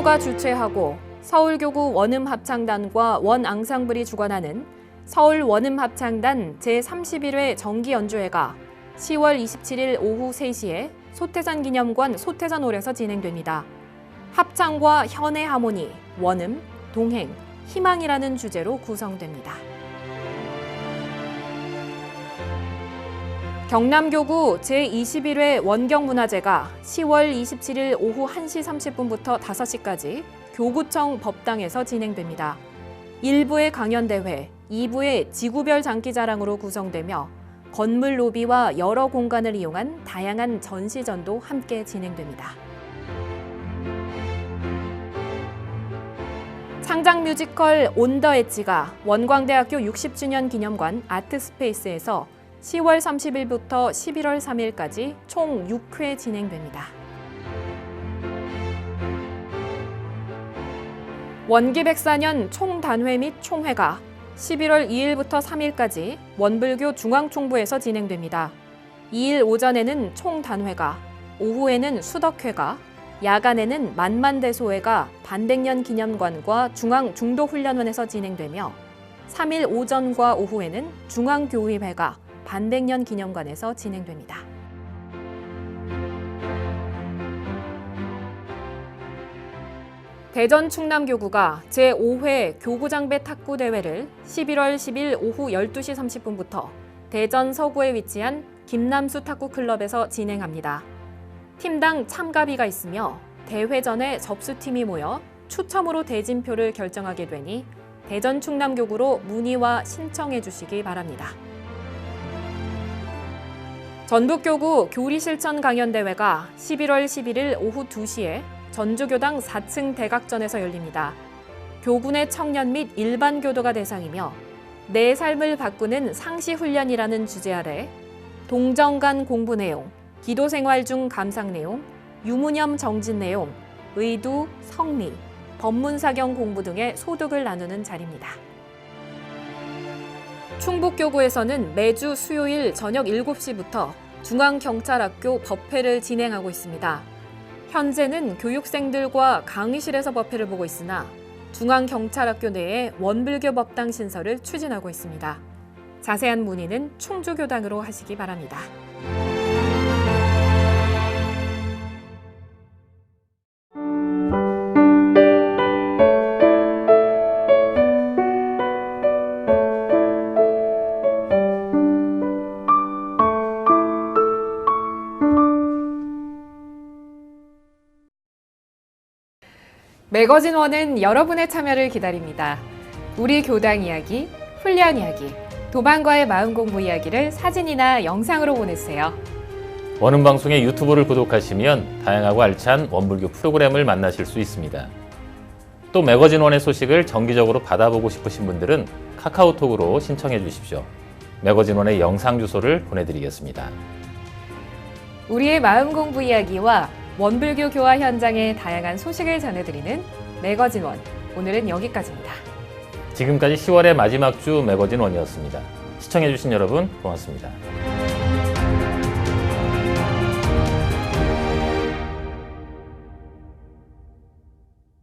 충남교구가 주최하고 서울교구 원음합창단과 원앙상블이 주관하는 서울 원음합창단 제31회 정기연주회가 10월 27일 오후 3시에 소태산 기념관 소태산홀에서 진행됩니다. 합창과 현의 하모니, 원음, 동행, 희망이라는 주제로 구성됩니다. 경남교구 제21회 원경문화제가 10월 27일 오후 1시 30분부터 5시까지 교구청 법당에서 진행됩니다. 1부의 강연대회, 2부의 지구별 장기자랑으로 구성되며 건물 로비와 여러 공간을 이용한 다양한 전시전도 함께 진행됩니다. 창작 뮤지컬 온 더 엣지가 원광대학교 60주년 기념관 아트스페이스에서 10월 30일부터 11월 3일까지 총 6회 진행됩니다. 원기백사년 총단회 및 총회가 11월 2일부터 3일까지 원불교 중앙총부에서 진행됩니다. 2일 오전에는 총단회가, 오후에는 수덕회가, 야간에는 만만대소회가 반백년 기념관과 중앙중도훈련원에서 진행되며 3일 오전과 오후에는 중앙교의회가 반백년 기념관에서 진행됩니다. 대전 충남교구가 제5회 교구장배 탁구 대회를 11월 10일 오후 12시 30분부터 대전 서구에 위치한 김남수 탁구 클럽에서 진행합니다. 팀당 참가비가 있으며 대회 전에 접수팀이 모여 추첨으로 대진표를 결정하게 되니 대전 충남교구로 문의와 신청해 주시기 바랍니다. 전북교구 교리실천 강연대회가 11월 11일 오후 2시에 전주교당 4층 대각전에서 열립니다. 교군의 청년 및 일반 교도가 대상이며 내 삶을 바꾸는 상시 훈련이라는 주제 아래 동정 간 공부 내용, 기도 생활 중 감상 내용, 유무념 정진 내용, 의두, 성리, 법문사경 공부 등의 소득을 나누는 자리입니다. 충북교구에서는 매주 수요일 저녁 7시부터 중앙경찰학교 법회를 진행하고 있습니다. 현재는 교육생들과 강의실에서 법회를 보고 있으나 중앙경찰학교 내에 원불교 법당 신설을 추진하고 있습니다. 자세한 문의는 충주교당으로 하시기 바랍니다. 매거진원은 여러분의 참여를 기다립니다. 우리 교당 이야기, 훈련 이야기, 도반과의 마음 공부 이야기를 사진이나 영상으로 보내주세요. 원음 방송의 유튜브를 구독하시면 다양하고 알찬 원불교 프로그램을 만나실 수 있습니다. 또 매거진 원의 소식을 정기적으로 받아보고 싶으신 분들은 카카오톡으로 신청해 주십시오. 매거진 원의 영상 주소를 보내드리겠습니다. 우리의 마음 공부 이야기와 원불교 교화 현장의 다양한 소식을 전해드리는 매거진 원. 오늘은 여기까지입니다. 지금까지 10월의 마지막 주 매거진 원이었습니다. 시청해주신 여러분 고맙습니다.